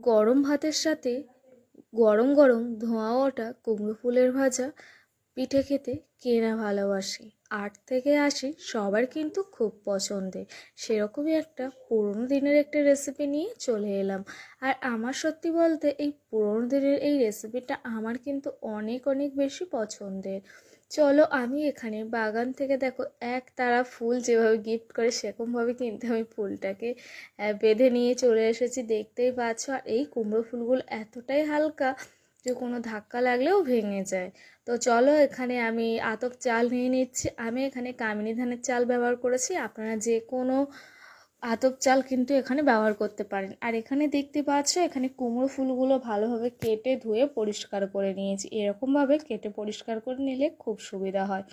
গরম ভাতের সাথে গরম গরম ধোঁয়া ওঠা কুমড়ো ফুলের ভাজা, পিঠে খেতে কে না ভালোবাসে। আট থেকে আশি সবার কিন্তু খুব পছন্দের। সেরকমই একটা পুরোনো দিনের একটা রেসিপি নিয়ে চলে এলাম। আর আমার সত্যি বলতে এই পুরোনো দিনের এই রেসিপিটা আমার কিন্তু অনেক অনেক বেশি পছন্দের। চলো আমি এখানে বাগান থেকে দেখো এক তারা ফুল যেভাবে গিফট করে সেরকমভাবে কিন্তু আমি ফুলটাকে বেঁধে নিয়ে চলে এসেছি। দেখতেই পাচ্ছ, আর এই কুমড়ো ফুলগুলো এতটাই হালকা যে কোনো ধাক্কা লাগলেও ভেঙে যায়। তো চলো এখানে আমি আতপ চাল নিয়ে নিচ্ছি। আমি এখানে কামিনী ধানের চাল ব্যবহার করেছি। আপনারা যে কোনো আতপ চাল কিন্তু এখানে ব্যবহার করতে পারেন। আর এখানে দেখতে পাচ্ছ, এখানে কুমড়ো ফুলগুলো ভালোভাবে কেটে ধুয়ে পরিষ্কার করে নিয়েছি। এরকমভাবে কেটে পরিষ্কার করে নিলে খুব সুবিধা হয়।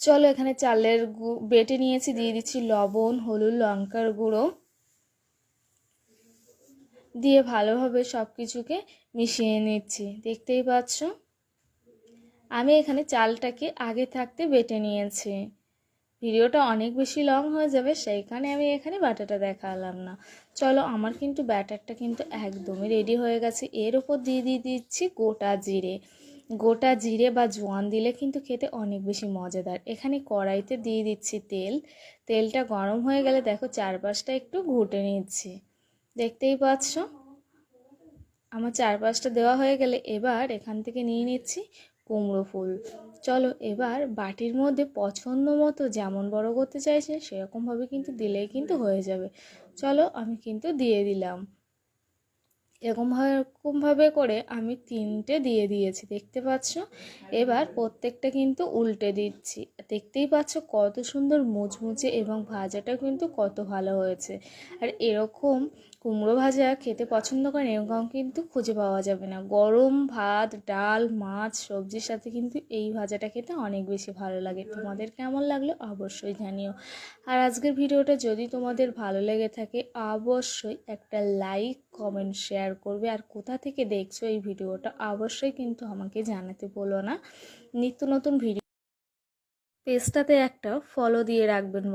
চলো এখানে চালের বেটে নিয়েছি। দিয়ে দিচ্ছি লবণ, হলুদ, লঙ্কার গুঁড়ো। দিয়ে ভালোভাবে সব কিছুকে মিশিয়ে নিচ্ছি। দেখতেই পাচ্ছ? আমি এখানে চালটাকে আগে থাকতে বেটে নিয়েছি। ভিডিওটা অনেক বেশি লং হয়ে যাবে, সেইখানে আমি এখানে ব্যাটারটা দেখালাম না। চলো, আমার কিন্তু ব্যাটারটা কিন্তু একদমই রেডি হয়ে গেছে। এর ওপর দিয়ে দিয়ে দিচ্ছি গোটা জিরে। গোটা জিরে বা জোয়ান দিলে কিন্তু খেতে অনেক বেশি মজাদার। এখানে কড়াইতে দিয়ে দিচ্ছি তেল। তেলটা গরম হয়ে গেলে দেখো, চারপাশটা একটু ঘুটে নিচ্ছি। দেখতেই পাচ্ছ? আমার চারপাশটা দেওয়া হয়ে গেলে এবার এখান থেকে নিয়ে নিচ্ছি কুমড়ো ফুল। চলো এবার বাটির মধ্যে পছন্দ মতো যেমন বড় করতে চাইছে, সেরকমভাবে কিন্তু দিলেই কিন্তু হয়ে যাবে। চলো আমি কিন্তু দিয়ে দিলাম। এরকম এরকমভাবে করে আমি তিনটে দিয়ে দিয়েছি, দেখতে পাচ্ছ? এবার প্রত্যেকটা কিন্তু উল্টে দিচ্ছি। দেখতেই পাচ্ছ কত সুন্দর মুচমুচে এবং ভাজাটা কিন্তু কত ভালো হয়েছে। আর এরকম কুমড়ো ভাজা খেতে পছন্দ করেন এরকম কিন্তু খুঁজে পাওয়া যাবে না। গরম ভাত, ডাল, মাছ, সবজির সাথে কিন্তু এই ভাজাটা খেতে অনেক বেশি ভালো লাগে। তোমাদের কেমন লাগল অবশ্যই জানিও। আর আজকের ভিডিওটা যদি তোমাদের ভালো লেগে থাকে, অবশ্যই একটা লাইক, কমেন্ট, শেয়ার করবে। আর কোথা থেকে দেখছ এই ভিডিওটা অবশ্যই কিন্তু আমাকে জানাতে বলো না। নিত্য নতুন ভিডিও পেজটাতে একটা ফলো দিয়ে রাখবেন।